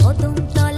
কদম তলা